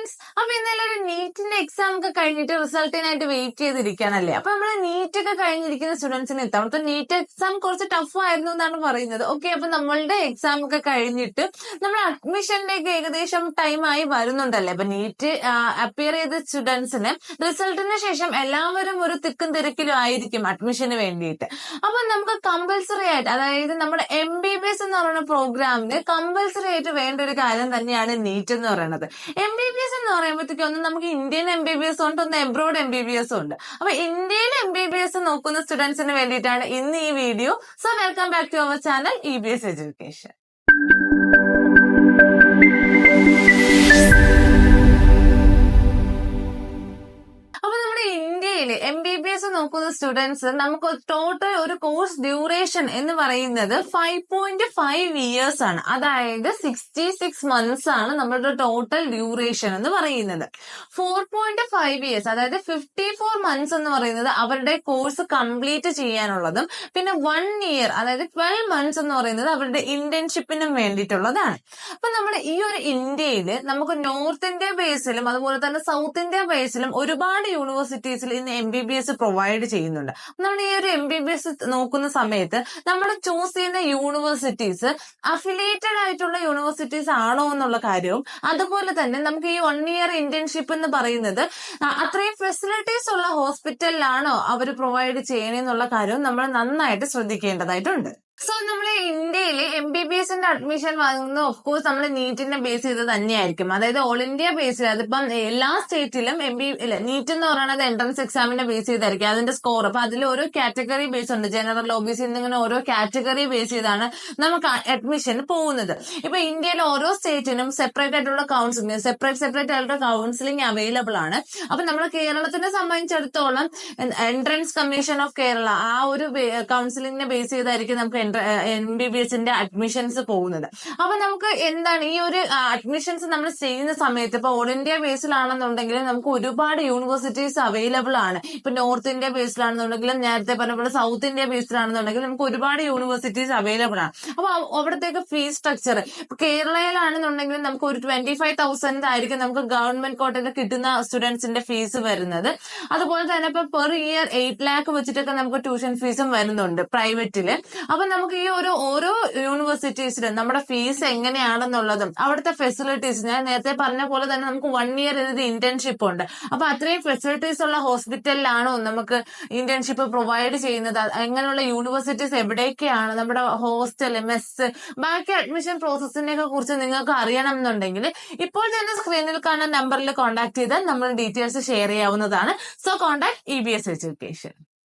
Friends അപ്പൊ ഇന്നെല്ലാവരും നീറ്റിന്റെ exam ഒക്കെ കഴിഞ്ഞിട്ട് റിസൾട്ടിനായിട്ട് വെയിറ്റ് ചെയ്തിരിക്കാനല്ലേ? അപ്പൊ നമ്മളെ നീറ്റ് ഒക്കെ കഴിഞ്ഞിരിക്കുന്ന സ്റ്റുഡൻസിന് ഇത്തവണത്തെ നീറ്റ് എക്സാം കുറച്ച് ടഫ് ആയിരുന്നു എന്നാണ് പറയുന്നത്. ഓക്കെ അപ്പൊ നമ്മളുടെ എക്സാം ഒക്കെ കഴിഞ്ഞിട്ട് നമ്മൾ അഡ്മിഷന്റെ ഒക്കെ ഏകദേശം ടൈം ആയി വരുന്നുണ്ടല്ലേ? അപ്പൊ നീറ്റ് അപ്പിയർ ചെയ്ത സ്റ്റുഡൻസിന് റിസൾട്ടിന് ശേഷം എല്ലാവരും ഒരു തിക്കും തിരക്കിലും ആയിരിക്കും അഡ്മിഷന് വേണ്ടിയിട്ട്. അപ്പൊ നമുക്ക് കമ്പൽസറി ആയിട്ട് അതായത് നമ്മുടെ എം ബി ബി എസ് എന്ന് പറയുന്ന പ്രോഗ്രാമിന് കമ്പൽസറി ആയിട്ട് വേണ്ട ഒരു കാര്യം തന്നെയാണ് നീറ്റ് എന്ന് പറയുന്നത്. എം ബി ബി എസ് എന്ന് പറയുമ്പോഴത്തേക്കും ഒന്ന് നമുക്ക് Indian M B B S ഉണ്ട് ഒന്ന് abroad M B B S ഉണ്ട്. അപ്പൊ ഇന്ത്യയിൽ എം ബി ബി എസ് നോക്കുന്ന സ്റ്റുഡൻസിന് വേണ്ടിയിട്ടാണ് ഇന്ന് ഈ video so welcome back to our channel E B S education നോക്കുന്ന സ്റ്റുഡൻസ് നമുക്ക് ടോട്ടൽ ഒരു കോഴ്സ് ഡ്യൂറേഷൻ എന്ന് പറയുന്നത് ഫൈവ് പോയിന്റ് ഫൈവ് ഇയേഴ്സ് ആണ്. അതായത് സിക്സ്റ്റി സിക്സ് മന്ത്സ് ആണ് നമ്മുടെ ടോട്ടൽ ഡ്യൂറേഷൻ എന്ന് പറയുന്നത്. ഫോർ പോയിന്റ് ഫൈവ് ഇയേഴ്സ് അതായത് ഫിഫ്റ്റി ഫോർ മന്ത്സ് എന്ന് പറയുന്നത് അവരുടെ കോഴ്സ് കംപ്ലീറ്റ് ചെയ്യാനുള്ളതും പിന്നെ വൺ ഇയർ അതായത് ട്വൽവ് മന്ത്സ് എന്ന് പറയുന്നത് അവരുടെ ഇന്റേൺഷിപ്പിനും വേണ്ടിയിട്ടുള്ളതാണ്. അപ്പൊ നമ്മുടെ ഈ ഒരു ഇന്ത്യയിൽ നമുക്ക് നോർത്ത് ഇന്ത്യ ബേസിലും അതുപോലെ തന്നെ സൗത്ത് ഇന്ത്യ ബേസിലും ഒരുപാട് യൂണിവേഴ്സിറ്റീസിൽ ഇന്ന് M B B S provide ചെയ്യുന്നുണ്ട്. നമ്മൾ ഈ ഒരു എം ബി ബി എസ് നോക്കുന്ന സമയത്ത് നമ്മൾ ചൂസ് ചെയ്യുന്ന യൂണിവേഴ്സിറ്റീസ് അഫിലിയേറ്റഡ് ആയിട്ടുള്ള യൂണിവേഴ്സിറ്റീസ് ആണോ എന്നുള്ള കാര്യവും അതുപോലെ തന്നെ നമുക്ക് ഈ വൺ ഇയർ ഇന്റേൺഷിപ്പ് എന്ന് പറയുന്നത് അത്രയും ഫെസിലിറ്റീസ് ഉള്ള ഹോസ്പിറ്റലിലാണോ അവർ പ്രൊവൈഡ് ചെയ്യണമെന്നുള്ള കാര്യവും നമ്മൾ നന്നായിട്ട് ശ്രദ്ധിക്കേണ്ടതായിട്ടുണ്ട്. സോ നമ്മളെ ഇന്ത്യയിൽ എം ബി ബി എസിന്റെ അഡ്മിഷൻ വാങ്ങുന്നത് ഓഫ് കോഴ്സ് നമ്മൾ നീറ്റിന്റെ ബേസ് ചെയ്ത് തന്നെയായിരിക്കും. അതായത് ഓൾ ഇന്ത്യ ബേസിൽ അതിപ്പം എല്ലാ സ്റ്റേറ്റിലും എം ബി ഇല്ല നീറ്റ് എന്ന് പറയുന്നത് എൻട്രൻസ് എക്സാമിനെ ബേസ് ചെയ്തായിരിക്കും. അതിന്റെ സ്കോർ അപ്പൊ അതിൽ ഓരോ കാറ്റഗറി ബേസ് ഉണ്ട്. ജനറൽ ഒ ബി സി എന്നിങ്ങനെ ഓരോ കാറ്റഗറി ബേസ് ചെയ്താണ് നമുക്ക് അഡ്മിഷൻ പോകുന്നത്. ഇപ്പൊ ഇന്ത്യയിലെ ഓരോ സ്റ്റേറ്റിനും സെപ്പറേറ്റ് ആയിട്ടുള്ള കൗൺസിലിംഗ് സെപ്പറേറ്റ് സെപ്പറേറ്റ് ആയിട്ടുള്ള കൗൺസിലിംഗ് അവൈലബിൾ ആണ്. അപ്പൊ നമ്മൾ കേരളത്തിനെ സംബന്ധിച്ചിടത്തോളം എൻട്രൻസ് കമ്മീഷൻ ഓഫ് കേരള ആ ഒരു കൗൺസിലിംഗിനെ ബേസ് ചെയ്തായിരിക്കും നമുക്ക് എം ബി ബി എസിന്റെ അഡ്മിഷൻസ് പോകുന്നത്. അപ്പൊ നമുക്ക് എന്താണ് ഈ ഒരു അഡ്മിഷൻസ് നമ്മൾ ചെയ്യുന്ന സമയത്ത് ഇപ്പൊ ഓൾ ഇന്ത്യ ബേസിലാണെന്നുണ്ടെങ്കിൽ നമുക്ക് ഒരുപാട് യൂണിവേഴ്സിറ്റീസ് അവൈലബിൾ ആണ്. ഇപ്പൊ നോർത്ത് ഇന്ത്യ ബേസിലാണെന്നുണ്ടെങ്കിലും നേരത്തെ പറഞ്ഞ പോലെ സൗത്ത് ഇന്ത്യ ബേസിലാണെന്നുണ്ടെങ്കിലും നമുക്ക് ഒരുപാട് യൂണിവേഴ്സിറ്റീസ് അവൈലബിൾ ആണ്. അപ്പൊ അവ- അവിടത്തേക്ക് ഫീസ് സ്ട്രക്ചർ ഇപ്പൊ കേരളയിലാണെന്നുണ്ടെങ്കിൽ നമുക്ക് ഒരു ട്വന്റി ഫൈവ് തൗസൻഡ് ആയിരിക്കും നമുക്ക് ഗവൺമെന്റ് കോട്ടയിൽ കിട്ടുന്ന സ്റ്റുഡൻസിന്റെ ഫീസ് വരുന്നത്. അതുപോലെ തന്നെ ഇപ്പൊ പെർ ഇയർ എയ്റ്റ് ലാക്ക് വെച്ചിട്ടൊക്കെ നമുക്ക് ട്യൂഷൻ ഫീസും വരുന്നുണ്ട് പ്രൈവറ്റിൽ അപ്പൊ നമുക്ക് ഈ ഒരു ഓരോ യൂണിവേഴ്സിറ്റീസിലും നമ്മുടെ ഫീസ് എങ്ങനെയാണെന്നുള്ളതും അവിടുത്തെ ഫെസിലിറ്റീസ് ഞാൻ നേരത്തെ പറഞ്ഞ പോലെ തന്നെ നമുക്ക് വൺ ഇയർ ഇത് ഇന്റേൺഷിപ്പ് ഉണ്ട്. അപ്പൊ അത്രയും ഫെസിലിറ്റീസ് ഉള്ള ഹോസ്പിറ്റലിലാണോ നമുക്ക് ഇന്റേൺഷിപ്പ് പ്രൊവൈഡ് ചെയ്യുന്നത്? അങ്ങനെയുള്ള യൂണിവേഴ്സിറ്റീസ് എവിടെയൊക്കെയാണ് നമ്മുടെ ഹോസ്റ്റൽ മെസ് ബാക്കി അഡ്മിഷൻ പ്രോസസ്സിനെ ഒക്കെ കുറിച്ച് നിങ്ങൾക്ക് അറിയണം എന്നുണ്ടെങ്കിൽ ഇപ്പോൾ തന്നെ സ്ക്രീനിൽ കാണുന്ന നമ്പറിൽ കോൺടാക്ട് ചെയ്താൽ നമ്മൾ ഡീറ്റെയിൽസ് ഷെയർ ചെയ്യാവുന്നതാണ്. So contact E B S education